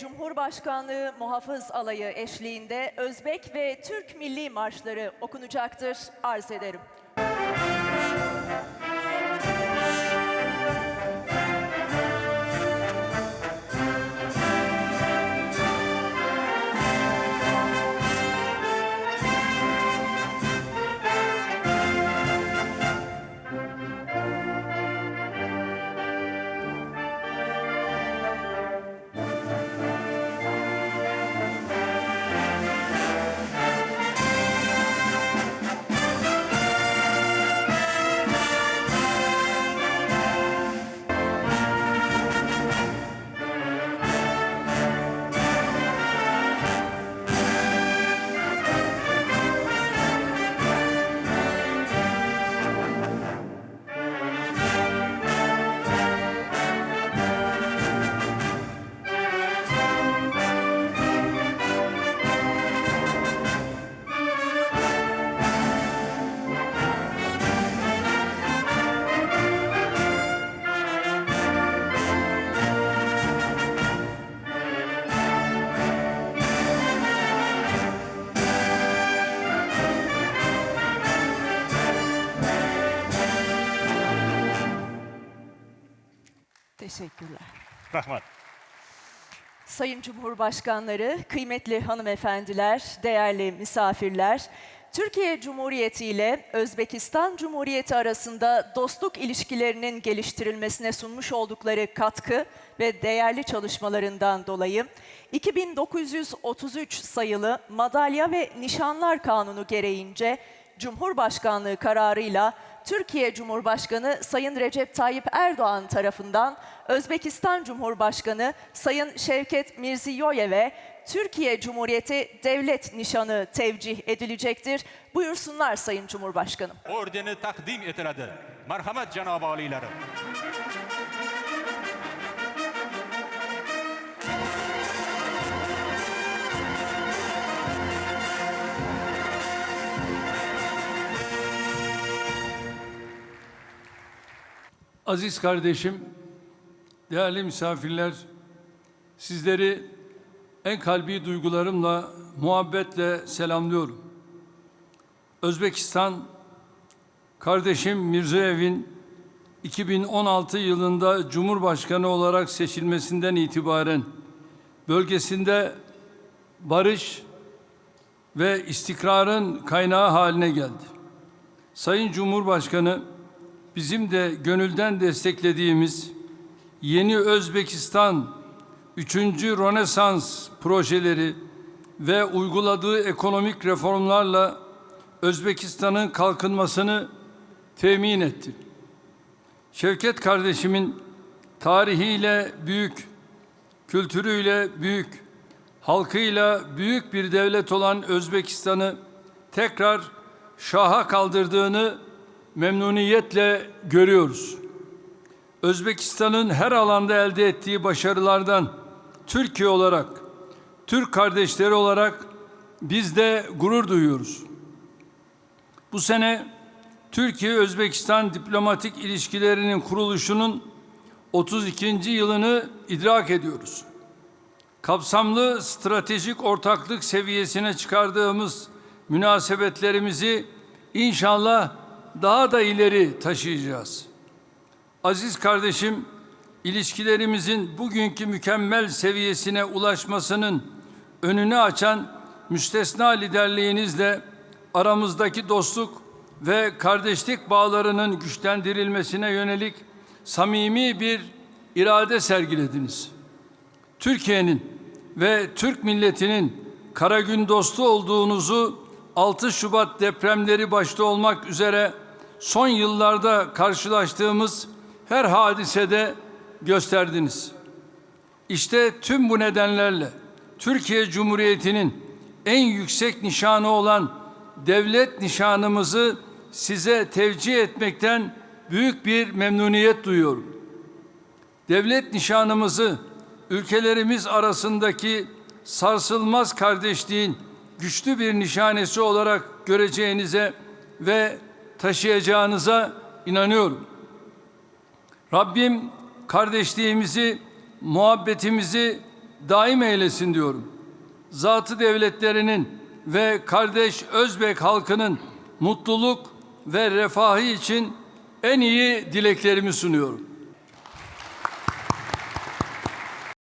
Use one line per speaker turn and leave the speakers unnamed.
Cumhurbaşkanlığı Muhafız Alayı eşliğinde Özbek ve Türk milli marşları okunacaktır. Arz ederim. Teşekkürler.
Rahmat.
Sayın Cumhurbaşkanları, kıymetli hanımefendiler, değerli misafirler, Türkiye Cumhuriyeti ile Özbekistan Cumhuriyeti arasında dostluk ilişkilerinin geliştirilmesine sunmuş oldukları katkı ve değerli çalışmalarından dolayı 2933 sayılı Madalya ve Nişanlar Kanunu gereğince Cumhurbaşkanlığı kararıyla Türkiye Cumhurbaşkanı Sayın Recep Tayyip Erdoğan tarafından Özbekistan Cumhurbaşkanı Sayın Şevket Mirziyoyev'e Türkiye Cumhuriyeti Devlet Nişanı tevcih edilecektir. Buyursunlar Sayın Cumhurbaşkanım.
Ordeni takdim etiladi. Marhamat janob oliylari.
Aziz kardeşim, değerli misafirler, sizleri en kalbi duygularımla, muhabbetle selamlıyorum. Özbekistan, kardeşim Mirziyoyev'in 2016 yılında Cumhurbaşkanı olarak seçilmesinden itibaren bölgesinde barış ve istikrarın kaynağı haline geldi. Sayın Cumhurbaşkanı, bizim de gönülden desteklediğimiz Yeni Özbekistan 3. Rönesans projeleri ve uyguladığı ekonomik reformlarla Özbekistan'ın kalkınmasını temin etti. Şevket kardeşimin tarihiyle büyük, kültürüyle büyük, halkıyla büyük bir devlet olan Özbekistan'ı tekrar şaha kaldırdığını memnuniyetle görüyoruz. Özbekistan'ın her alanda elde ettiği başarılardan Türkiye olarak, Türk kardeşleri olarak biz de gurur duyuyoruz. Bu sene Türkiye-Özbekistan diplomatik ilişkilerinin kuruluşunun 32. yılını idrak ediyoruz. Kapsamlı stratejik ortaklık seviyesine çıkardığımız münasebetlerimizi inşallah daha da ileri taşıyacağız. Aziz kardeşim, ilişkilerimizin bugünkü mükemmel seviyesine ulaşmasının önünü açan müstesna liderliğinizle aramızdaki dostluk ve kardeşlik bağlarının güçlendirilmesine yönelik samimi bir irade sergilediniz. Türkiye'nin ve Türk milletinin kara gün dostu olduğunuzu 6 Şubat depremleri başta olmak üzere son yıllarda karşılaştığımız her hadisede gösterdiniz. İşte tüm bu nedenlerle Türkiye Cumhuriyeti'nin en yüksek nişanı olan devlet nişanımızı size tevcih etmekten büyük bir memnuniyet duyuyorum. Devlet nişanımızı ülkelerimiz arasındaki sarsılmaz kardeşliğin güçlü bir nişanesi olarak göreceğinize ve taşıyacağınıza inanıyorum. Rabbim kardeşliğimizi, muhabbetimizi daim eylesin diyorum. Zatı devletlerinin ve kardeş Özbek halkının mutluluk ve refahı için en iyi dileklerimi sunuyorum.